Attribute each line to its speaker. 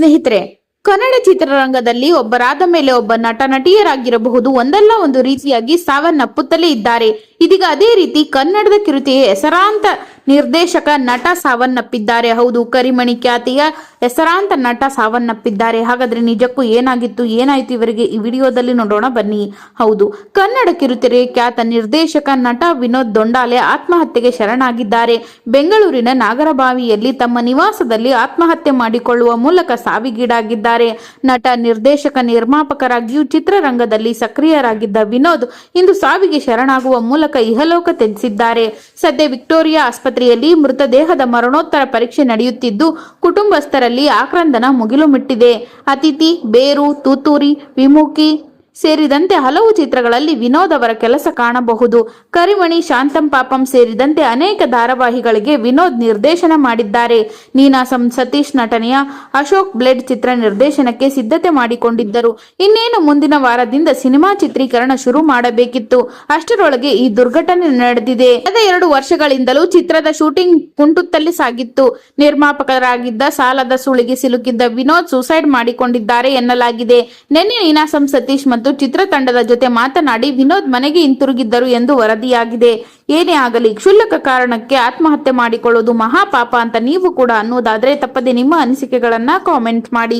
Speaker 1: ಸ್ನೇಹಿತರೆ, ಕನ್ನಡ ಚಿತ್ರರಂಗದಲ್ಲಿ ಒಬ್ಬರಾದ ಮೇಲೆ ಒಬ್ಬ ನಟ ನಟಿಯರಾಗಿರಬಹುದು ಒಂದಲ್ಲ ಒಂದು ರೀತಿಯಾಗಿ ಸಾವನ್ನಪ್ಪುತ್ತಲೇ ಇದ್ದಾರೆ. ಇದೀಗ ಅದೇ ರೀತಿ ಕನ್ನಡದ ಕಿರುತೆಯ ಹೆಸರಾಂತ ನಿರ್ದೇಶಕ ನಟ ಸಾವನ್ನಪ್ಪಿದ್ದಾರೆ. ಹೌದು, ಕರಿಮಣಿ ಖ್ಯಾತಿಯ ಹೆಸರಾಂತ ನಟ ಸಾವನ್ನಪ್ಪಿದ್ದಾರೆ. ಹಾಗಾದ್ರೆ ನಿಜಕ್ಕೂ ಏನಾಗಿತ್ತು, ಏನಾಯ್ತು ಇವರಿಗೆ? ಈ ವಿಡಿಯೋದಲ್ಲಿ ನೋಡೋಣ, ಬನ್ನಿ. ಹೌದು, ಕನ್ನಡ ಕಿರುತೆರೆ ಖ್ಯಾತ ನಿರ್ದೇಶಕ ನಟ ವಿನೋದ್ ದೊಂಡಾಲೆ ಆತ್ಮಹತ್ಯೆಗೆ ಶರಣಾಗಿದ್ದಾರೆ. ಬೆಂಗಳೂರಿನ ನಾಗರಬಾವಿಯಲ್ಲಿ ತಮ್ಮ ನಿವಾಸದಲ್ಲಿ ಆತ್ಮಹತ್ಯೆ ಮಾಡಿಕೊಳ್ಳುವ ಮೂಲಕ ಸಾವಿಗೀಡಾಗಿದ್ದಾರೆ. ನಟ, ನಿರ್ದೇಶಕ, ನಿರ್ಮಾಪಕರಾಗಿಯೂ ಚಿತ್ರರಂಗದಲ್ಲಿ ಸಕ್ರಿಯರಾಗಿದ್ದ ವಿನೋದ್ ಇಂದು ಸಾವಿಗೆ ಶರಣಾಗುವ ಮೂಲಕ ಇಹಲೋಕ ತ್ಯಜಿಸಿದ್ದಾರೆ. ಸದ್ಯ ವಿಕ್ಟೋರಿಯಾ ಆಸ್ಪತ್ರೆಯಲ್ಲಿ ಮೃತದೇಹದ ಮರಣೋತ್ತರ ಪರೀಕ್ಷೆ ನಡೆಯುತ್ತಿದ್ದು ಕುಟುಂಬಸ್ಥರಲ್ಲಿ ಆಕ್ರಂದನ ಮುಗಿಲು ಮುಟ್ಟಿದೆ. ಅತಿಥಿ ಬೇರು ತೂತೂರಿ ವಿಮುಖಿ ಸೇರಿದಂತೆ ಹಲವು ಚಿತ್ರಗಳಲ್ಲಿ ವಿನೋದ್ ಅವರ ಕೆಲಸ ಕಾಣಬಹುದು. ಕರಿಮಣಿ, ಶಾಂತಂ ಪಾಪಂ ಸೇರಿದಂತೆ ಅನೇಕ ಧಾರಾವಾಹಿಗಳಿಗೆ ವಿನೋದ್ ನಿರ್ದೇಶನ ಮಾಡಿದ್ದಾರೆ. ನೀನಾಸಂ ಸತೀಶ್ ನಟನೆಯ ಅಶೋಕ್ ಬ್ಲೇಡ್ ಚಿತ್ರ ನಿರ್ದೇಶನಕ್ಕೆ ಸಿದ್ಧತೆ ಮಾಡಿಕೊಂಡಿದ್ದರು. ಇನ್ನೇನು ಮುಂದಿನ ವಾರದಿಂದ ಸಿನಿಮಾ ಚಿತ್ರೀಕರಣ ಶುರು ಮಾಡಬೇಕಿತ್ತು. ಅಷ್ಟರೊಳಗೆ ಈ ದುರ್ಘಟನೆ ನಡೆದಿದೆ. ಕಳೆದ ಎರಡು ವರ್ಷಗಳಿಂದಲೂ ಚಿತ್ರದ ಶೂಟಿಂಗ್ ಕುಂಟುತ್ತಲ್ಲಿ ಸಾಗಿತ್ತು. ನಿರ್ಮಾಪಕರಾಗಿದ್ದ ಸಾಲದ ಸುಳಿಗೆ ಸಿಲುಕಿದ್ದ ವಿನೋದ್ ಸೂಸೈಡ್ ಮಾಡಿಕೊಂಡಿದ್ದಾರೆ ಎನ್ನಲಾಗಿದೆ. ನಿನ್ನೆ ನೀನಾಸಂ ಸತೀಶ್ ಮತ್ತು ಚಿತ್ರತಂಡದ ಜೊತೆ ಮಾತನಾಡಿ ವಿನೋದ್ ಮನೆಗೆ ಹಿಂತಿರುಗಿದ್ದರು ಎಂದು ವರದಿಯಾಗಿದೆ. ಏನೇ ಆಗಲಿ, ಕ್ಷುಲ್ಲಕ ಕಾರಣಕ್ಕೆ ಆತ್ಮಹತ್ಯೆ ಮಾಡಿಕೊಳ್ಳೋದು ಮಹಾಪಾಪ ಅಂತ ನೀವು ಕೂಡ ಅನ್ನೋದಾದ್ರೆ ತಪ್ಪದೆ ನಿಮ್ಮ ಅನಿಸಿಕೆಗಳನ್ನ ಕಾಮೆಂಟ್ ಮಾಡಿ.